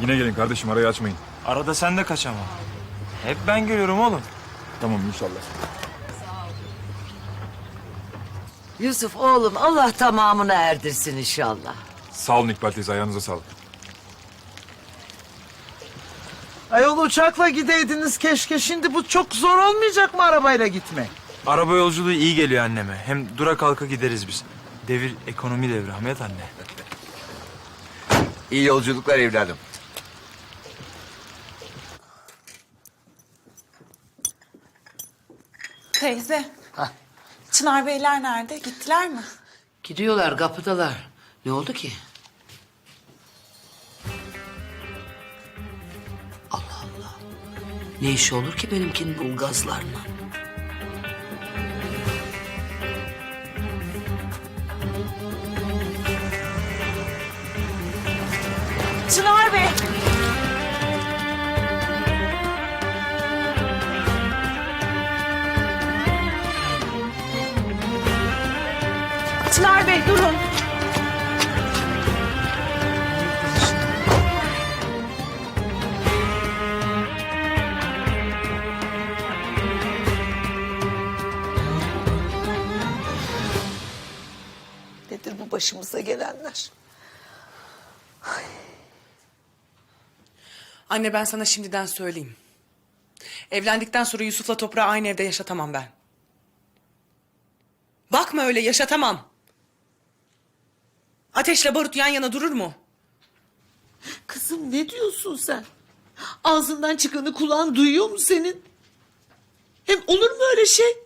Yine gelin kardeşim arayı açmayın. Arada sen de kaçama. Hep ben geliyorum oğlum. Tamam inşallah. Yusuf oğlum Allah tamamını erdirsin inşallah. Sağ olun İkbal teyze ayağınıza sağlık. Ayol uçakla gideydiniz keşke. Şimdi bu çok zor olmayacak mı arabayla gitmek? Araba yolculuğu iyi geliyor anneme. Hem dura kalka gideriz biz. Devir ekonomi devri Hamiyet anne. İyi yolculuklar evladım. Teyze. Çınar Beyler nerede? Gittiler mi? Gidiyorlar kapıdalar. Ne oldu ki? Allah Allah. Ne işi olur ki benimkinin ulgazlarla? Çınar Bey. Çınar Bey durun. Nedir bu başımıza gelenler? Anne ben sana şimdiden söyleyeyim. Evlendikten sonra Yusuf'la toprağı aynı evde yaşatamam ben. Bakma öyle yaşatamam. Ateşle barut yan yana durur mu? Kızım ne diyorsun sen? Ağzından çıkanı kulağın duyuyor mu senin? Hem olur mu öyle şey?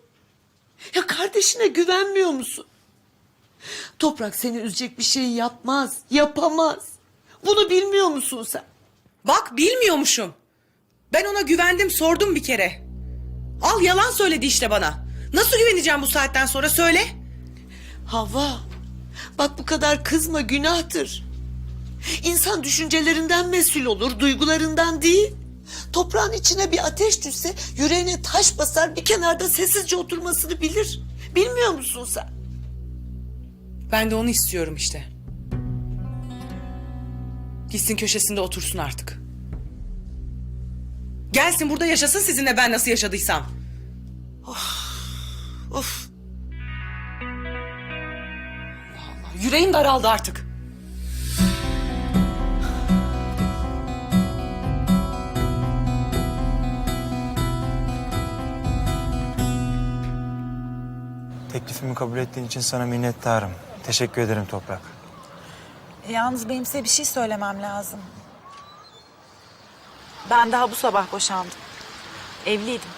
Ya kardeşine güvenmiyor musun? Toprak seni üzecek bir şey yapmaz, yapamaz. Bunu bilmiyor musun sen? Bak bilmiyormuşum. Ben ona güvendim sordum bir kere. Al yalan söyledi işte bana. Nasıl güveneceğim bu saatten sonra söyle. Hava, bak bu kadar kızma günahtır. İnsan düşüncelerinden mesul olur, duygularından değil. Toprağın içine bir ateş düşse yüreğine taş basar bir kenarda sessizce oturmasını bilir. Bilmiyor musun sen? Ben de onu istiyorum işte. Gitsin köşesinde otursun artık. Gelsin burada yaşasın sizinle ben nasıl yaşadıysam. Of Yüreğim daraldı artık. Teklifimi kabul ettiğin için sana minnettarım. Teşekkür ederim Toprak. E, Yalnız benim size bir şey söylemem lazım. Ben daha bu sabah boşandım. Evliydim.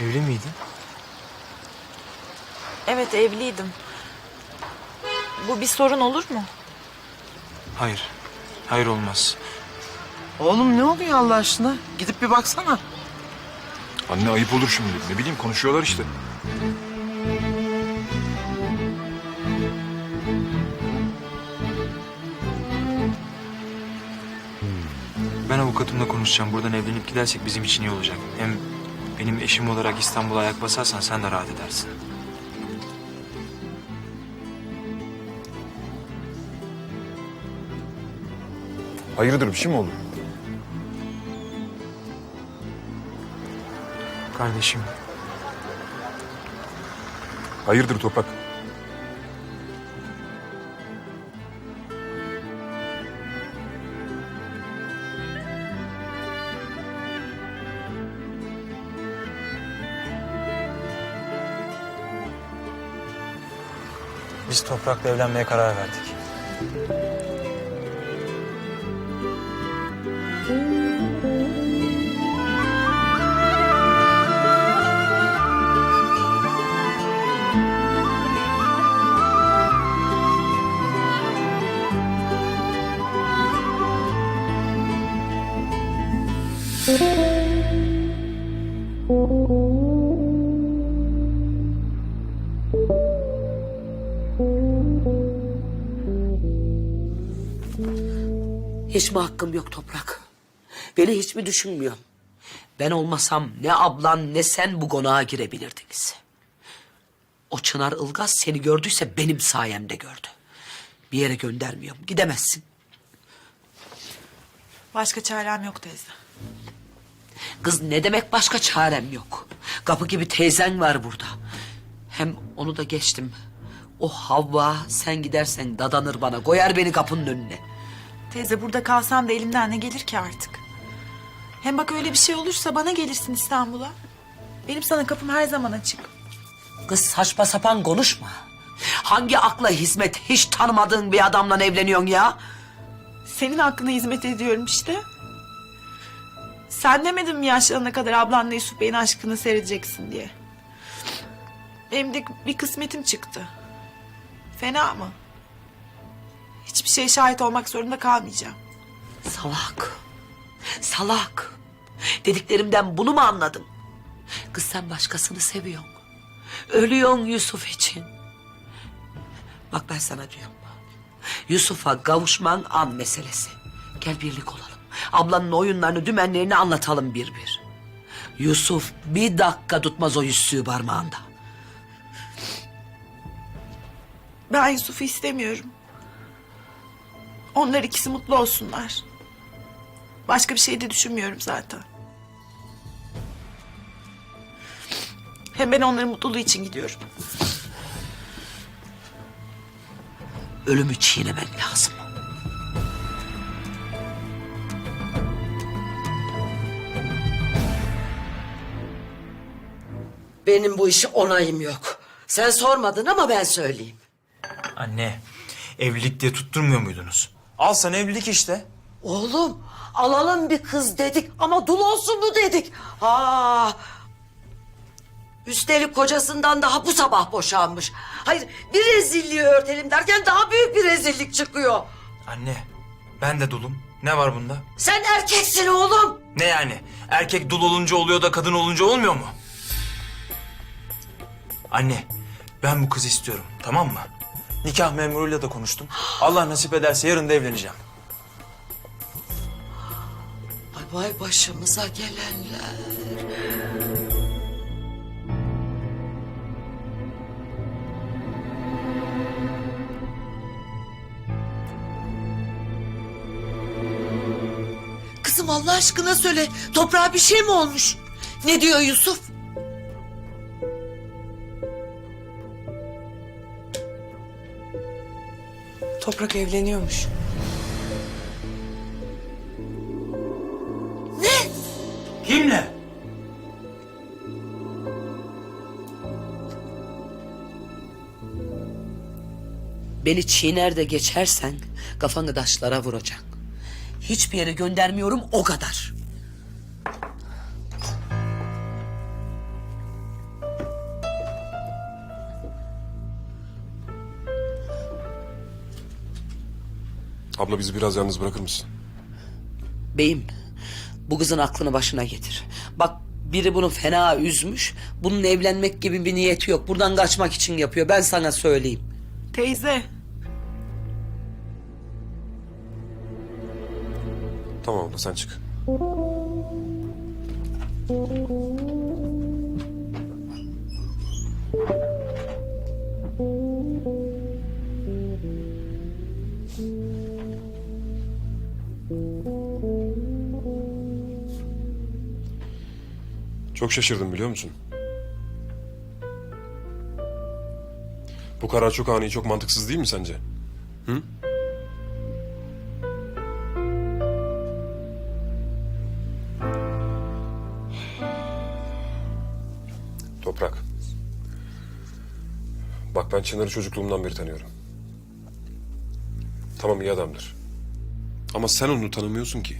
Evli miydin? Evet evliydim. Bu bir sorun olur mu? Hayır. Hayır olmaz. Oğlum ne oluyor Allah aşkına? Gidip bir baksana. Anne ayıp olur şimdi. Ne bileyim konuşuyorlar işte. Ben avukatımla konuşacağım. Buradan evlenip gidersek bizim için iyi olacak. Hem benim eşim olarak İstanbul'a ayak basarsan sen de rahat edersin. Hayırdır bir şey mi oldu? Kardeşim, Hayırdır Toprak? biz Toprak'la evlenmeye karar verdik. Hakkım yok toprak? Beni hiç mi düşünmüyorsun? Ben olmasam ne ablan ne sen bu konağa girebilirdiniz. O Çınar Ilgaz seni gördüyse benim sayemde gördü. Bir yere göndermiyorum. Gidemezsin. Başka çarem yok teyze. Kız ne demek başka çarem yok. Kapı gibi teyzen var burada. Hem onu da geçtim. O Havva sen gidersen dadanır bana. Koyar beni kapının önüne. Teyze burada kalsam da elimden ne gelir ki artık? Hem bak öyle bir şey olursa bana gelirsin İstanbul'a. Benim sana kapım her zaman açık. Kız saçma sapan konuşma. Hangi akla hizmet hiç tanımadığın bir adamla evleniyorsun ya? Senin hakkına hizmet ediyorum işte. Sen demedin mi yaşlanana kadar ablanla Yusuf Bey'in aşkını seyredeceksin diye. Benim de bir kısmetim çıktı. Fena mı? Hiçbir şeye şahit olmak zorunda kalmayacağım. Salak. Salak. Dediklerimden bunu mu anladın? Kız sen başkasını seviyorsun. Ölüyorsun Yusuf için. Bak ben sana diyorum. Yusuf'a kavuşman an meselesi. Gel birlik olalım. Ablanın oyunlarını, dümenlerini anlatalım bir bir. Yusuf bir dakika tutmaz o yüzüğü parmağında. Ben Yusuf'u istemiyorum. Onlar ikisi mutlu olsunlar. Başka bir şey de düşünmüyorum zaten. Hem ben onların mutluluğu için gidiyorum. Ölümü çiğnemen lazım. Benim bu işi onayım yok. Sen sormadın ama ben söyleyeyim. Anne, evlilik diye tutturmuyor muydunuz? Al sana evlilik işte. Oğlum alalım bir kız dedik ama dul olsun mu dedik. Aa, üstelik kocasından daha bu sabah boşanmış. Hayır bir rezilliği örtelim derken daha büyük bir rezillik çıkıyor. Anne, ben de dulum. Ne var bunda? Sen erkeksin oğlum. Ne yani? Erkek dul olunca oluyor da kadın olunca olmuyor mu? Anne, ben bu kızı istiyorum, tamam mı? Nikah memuruyla da konuştum. Allah nasip ederse yarın da evleneceğim. Ay vay başımıza gelenler. Kızım Allah aşkına söyle. Toprağa bir şey mi olmuş? Ne diyor Yusuf? Toprak evleniyormuş. Kimle? Beni çiğner de geçersen kafanı taşlara vuracak. Hiçbir yere göndermiyorum o kadar. Abla bizi biraz yalnız bırakır mısın? Beyim bu kızın aklını başına getir. Bak biri bunu fena üzmüş. Bunun evlenmek gibi bir niyeti yok. Buradan kaçmak için yapıyor. Ben sana söyleyeyim. Teyze, Tamam abla sen çık. Çok şaşırdım biliyor musun? Bu karar çok ani, çok mantıksız değil mi sence? Hı? Toprak. Bak ben Çınar'ı çocukluğumdan beri tanıyorum. Tamam iyi adamdır. Ama sen onu tanımıyorsun ki.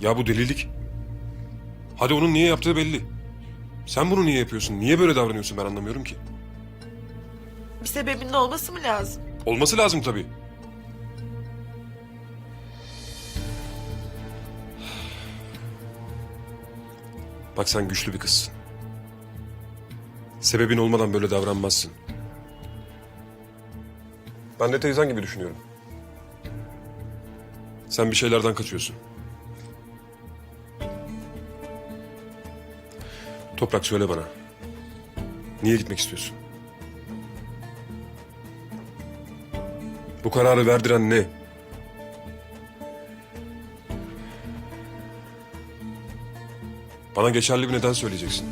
Ya bu delilik. Hadi onun niye yaptığı belli. Sen bunu niye yapıyorsun? Niye böyle davranıyorsun ben anlamıyorum ki. bir sebebinin olması mı lazım? Olması lazım tabii. Bak sen güçlü bir kızsın. Sebebin olmadan böyle davranmazsın. Ben de teyzen gibi düşünüyorum. Sen bir şeylerden kaçıyorsun. Toprak söyle bana. Niye gitmek istiyorsun? Bu kararı verdiren ne? Bana geçerli bir neden söyleyeceksin.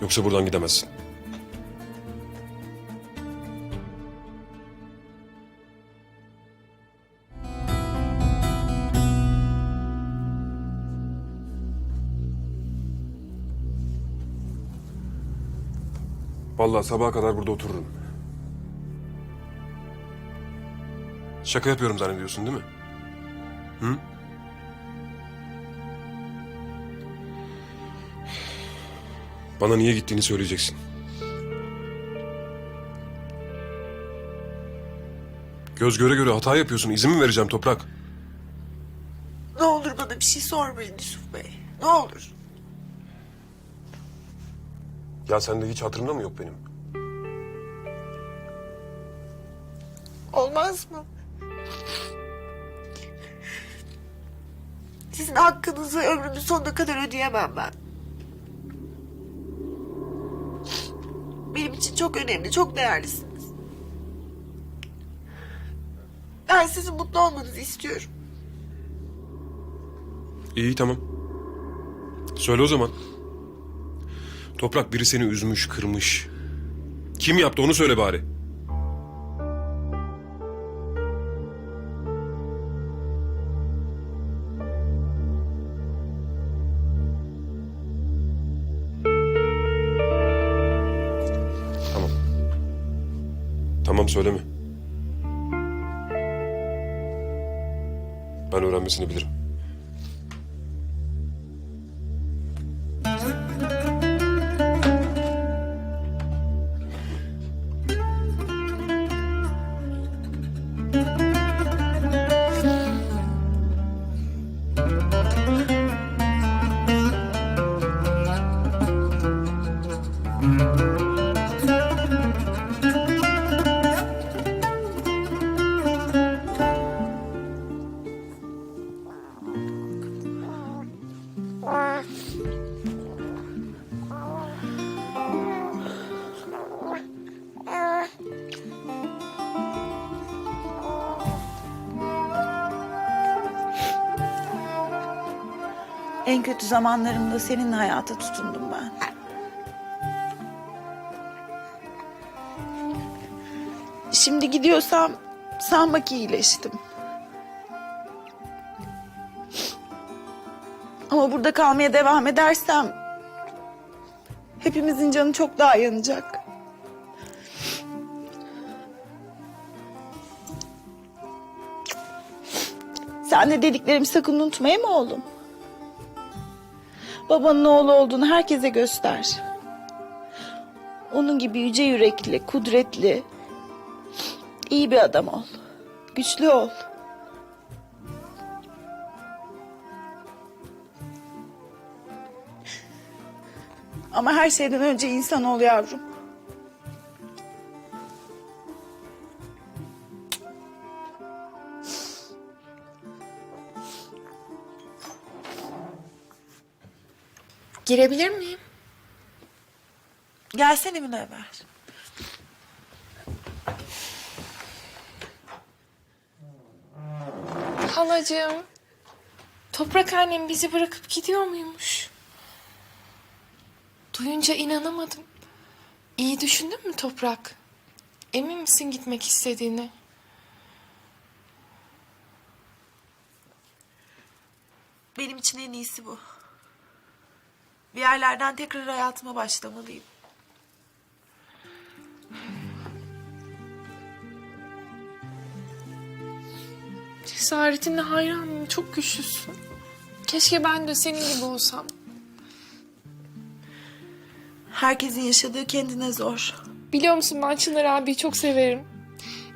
Yoksa buradan gidemezsin. Vallahi sabaha kadar burada otururum. Şaka yapıyorum zannediyorsun değil mi? Hı? Bana niye gittiğini söyleyeceksin. Göz göre göre hata yapıyorsun. İzin mi vereceğim Toprak? Ne olur bana bir şey sormayın Yusuf Bey. Ne olur. Ya sende hiç hatırında mı yok benim? Olmaz mı? Sizin hakkınızı ömrümün sonuna kadar ödeyemem ben. Benim için çok önemli, çok değerlisiniz. Ben sizin mutlu olmanızı istiyorum. İyi tamam. Söyle o zaman. Toprak biri seni üzmüş, kırmış. Kim yaptı onu söyle bari. Tamam. Tamam söyleme. Ben öğrenmesini bilirim. En kötü zamanlarımda seninle hayata tutundum ben. Şimdi gidiyorsam sanma ki iyileştim. Ama burada kalmaya devam edersem hepimizin canı çok daha yanacak. Sen de dediklerimi sakın unutmayı mı oğlum? Babanın oğlu olduğunu herkese göster. Onun gibi yüce yürekli, kudretli, iyi bir adam ol. Güçlü ol. Ama her şeyden önce insan ol yavrum. Girebilir miyim? Gelsene Münevver. Halacığım. Toprak annem bizi bırakıp gidiyor muymuş? Duyunca inanamadım. İyi düşündün mü Toprak? Emin misin gitmek istediğini? Benim için en iyisi bu. Bir yerlerden tekrar hayatıma başlamalıyım. Cesaretine hayranım. Çok güçlüsün. Keşke ben de senin gibi olsam. Herkesin yaşadığı kendine zor. Biliyor musun ben Çınar abiyi çok severim.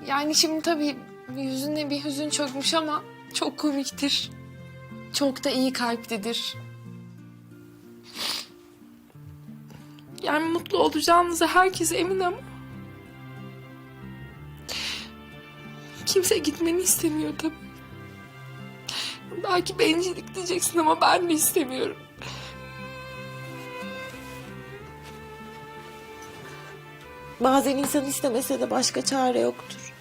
Yani şimdi tabii yüzüne bir hüzün çökmüş ama çok komiktir. Çok da iyi kalplidir. Yani mutlu olacağınıza herkes emin ama... Kimse gitmeni istemiyor tabii. Belki bencillik diyeceksin ama ben de istemiyorum. Bazen insan istemese de başka çare yoktur.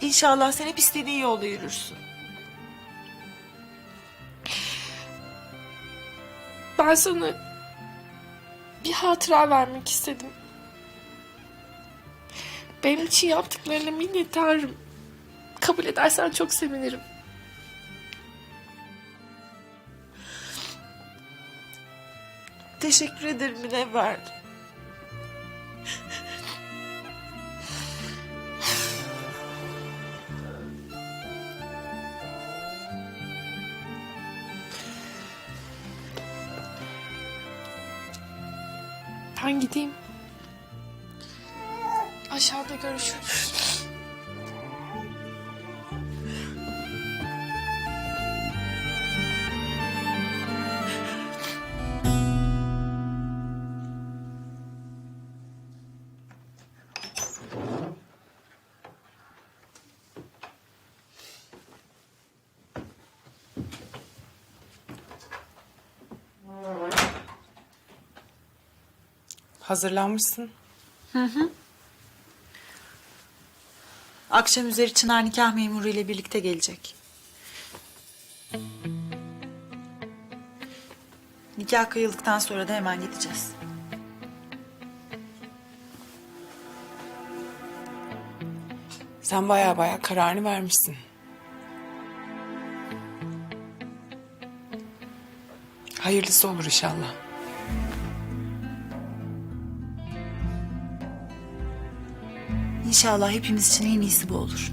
İnşallah sen hep istediğin yolda yürürsün. Ben sana bir hatıra vermek istedim. Benim için yaptıklarına minnettarım. Kabul edersen çok sevinirim. Teşekkür ederim Münevver. Ben gideyim. Aşağıda görüşürüz. Hazırlanmışsın. Akşam üzeri Çınar nikah memuru ile birlikte gelecek. Nikah kıyıldıktan sonra da hemen gideceğiz. Sen baya baya kararını vermişsin. Hayırlısı olur inşallah. İnşallah hepimiz için en iyisi bu olur.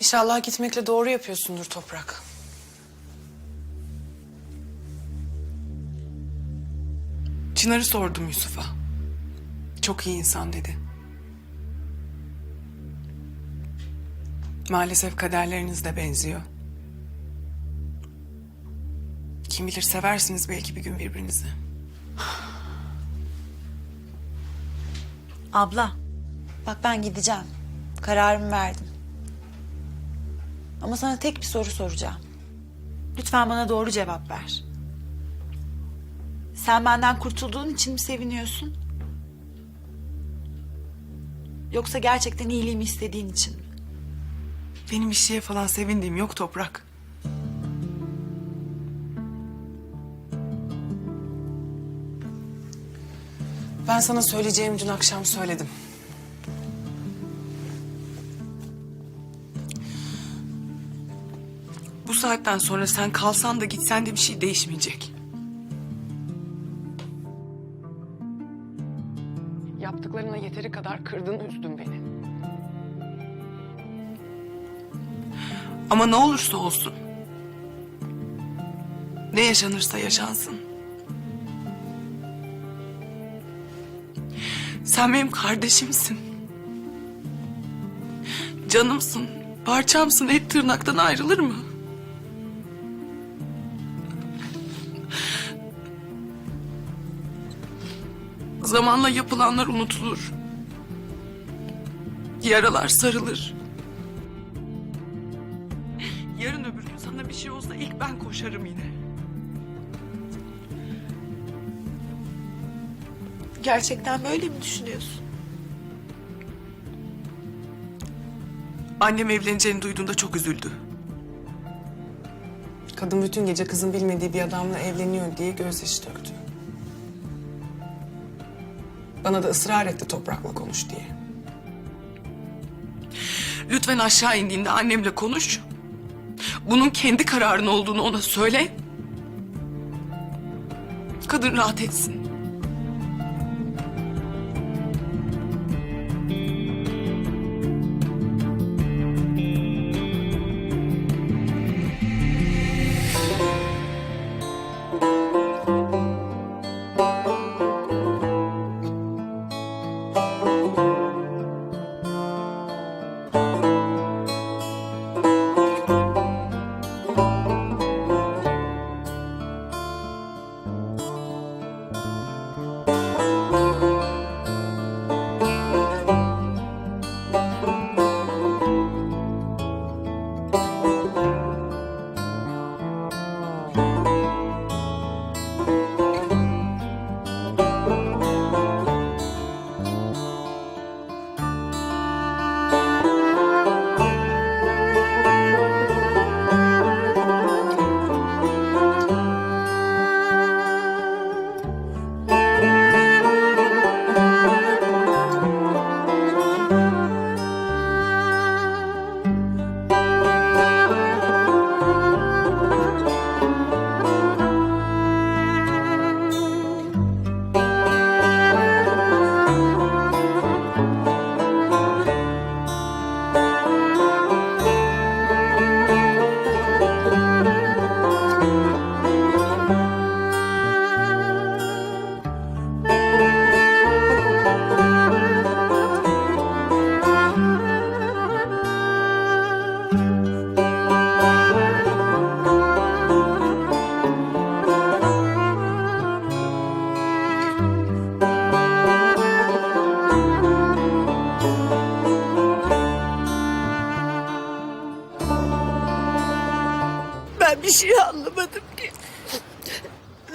İnşallah gitmekle doğru yapıyorsundur Toprak. Çınar'ı sordum Yusuf'a. Çok iyi insan dedi. Maalesef kaderleriniz de benziyor. Kim bilir seversiniz belki bir gün birbirinizi. Abla, bak ben gideceğim. Kararımı verdim. Ama sana tek bir soru soracağım. Lütfen bana doğru cevap ver. Sen benden kurtulduğun için mi seviniyorsun? Yoksa gerçekten iyiliğimi istediğin için mi? Benim bir şeye falan sevindiğim yok Toprak. Ben sana söyleyeceğimi dün akşam söyledim. Bu saatten sonra sen kalsan da gitsen de bir şey değişmeyecek. Yaptıklarına yeteri kadar kırdın, üzdün beni. Ama ne olursa olsun. Ne yaşanırsa yaşansın. Sen benim kardeşimsin. Canımsın, parçamsın, et tırnaktan ayrılır mı? Zamanla yapılanlar unutulur. Yaralar sarılır. Koşarım yine. Gerçekten böyle mi düşünüyorsun? Annem evleneceğini duyduğunda çok üzüldü. Kadın bütün gece kızın bilmediği bir adamla evleniyor diye gözyaşı döktü. Bana da ısrar etti toprakla konuş diye. Lütfen aşağı indiğinde annemle konuş. Bunun kendi kararın olduğunu ona söyle. Kadın rahat etsin.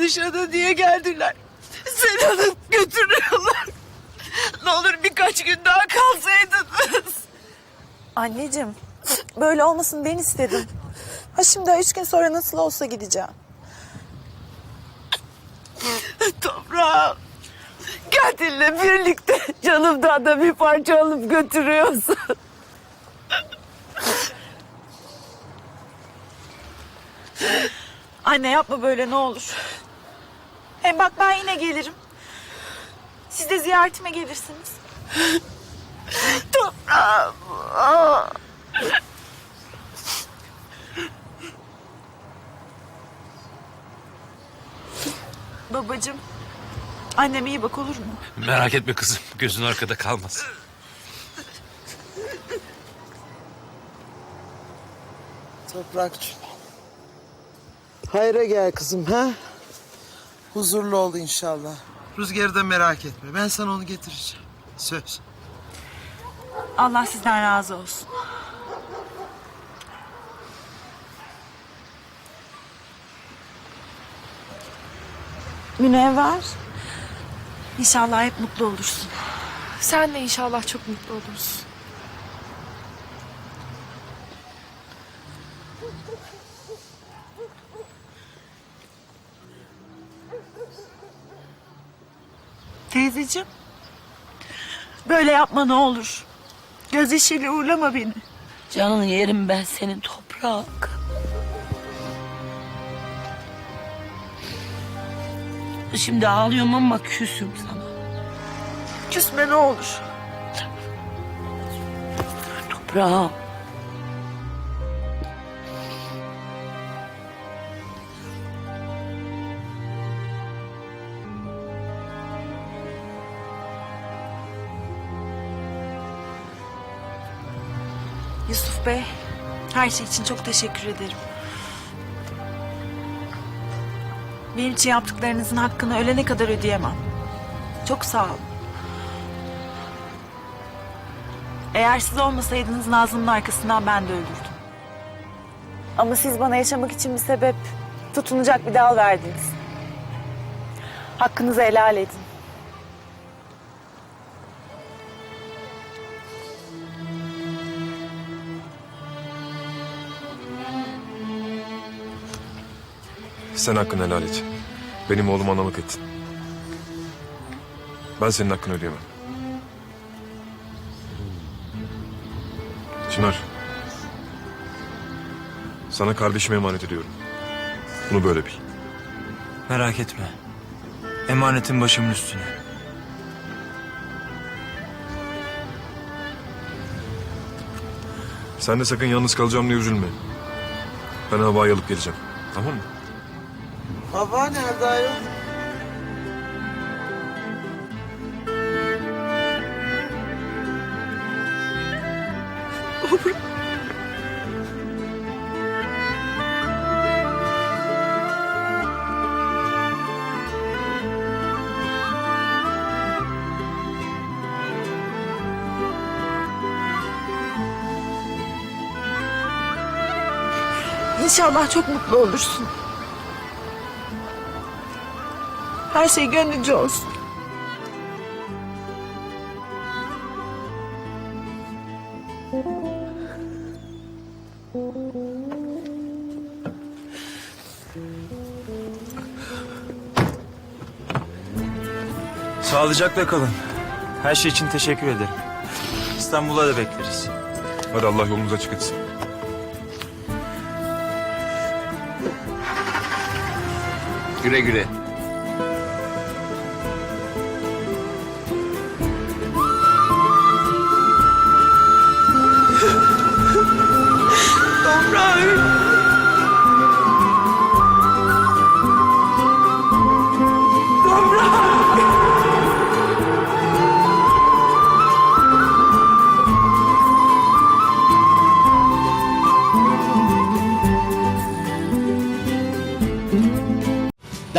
Dışarıda niye geldiler? Seni alıp götürüyorlar. Ne olur birkaç gün daha kalsaydınız. Anneciğim böyle olmasın ben istedim. Ha şimdi üç gün sonra nasıl olsa gideceğim. Toprağım. Kendinle birlikte canımdan da bir parça alıp götürüyorsun. Anne yapma böyle ne olur. Hem bak ben yine gelirim. Siz de ziyaretime gelirsiniz. Toprağım. ah. Babacığım. Annem iyi bak olur mu? Merak etme kızım. Gözün arkada kalmaz. Toprakçı. Hayra gel kızım ha. Huzurlu ol inşallah. Rüzgarı da merak etme. Ben sana onu getireceğim. Söz. Allah sizden razı olsun. Münevver. İnşallah hep mutlu olursun. Sen de inşallah çok mutlu olursun. Teyzeciğim. Böyle yapma ne olur. Göz işiyle uğurlama beni. Canını yerim ben senin toprak. Şimdi ağlıyorum ama küsüm sana. Küsme ne olur. Toprağım. Bey, her şey için çok teşekkür ederim. Benim için yaptıklarınızın hakkını ölene kadar ödeyemem. Çok sağ olun. Eğer siz olmasaydınız Nazlı'nın arkasından ben de ölürdüm. Ama siz bana yaşamak için bir sebep, tutunacak bir dal verdiniz. Hakkınızı helal edin. Sen hakkını helal et. Benim oğlum analık ettin. Ben senin hakkını ödeyemem. Çınar. Sana kardeşime emanet ediyorum. Bunu böyle bil. Merak etme. Emanetin başımın üstüne. Sen de sakın yalnız kalacağım diye üzülme. Ben havayı alıp geleceğim. Tamam mı? Hava nerede ayol? İnşallah çok mutlu olursun. Her şey gönlünce olsun. Sağlıcakla kalın. Her şey için teşekkür ederim. İstanbul'a da bekleriz. Hadi Allah yolunuzu açık etsin. Güle güle.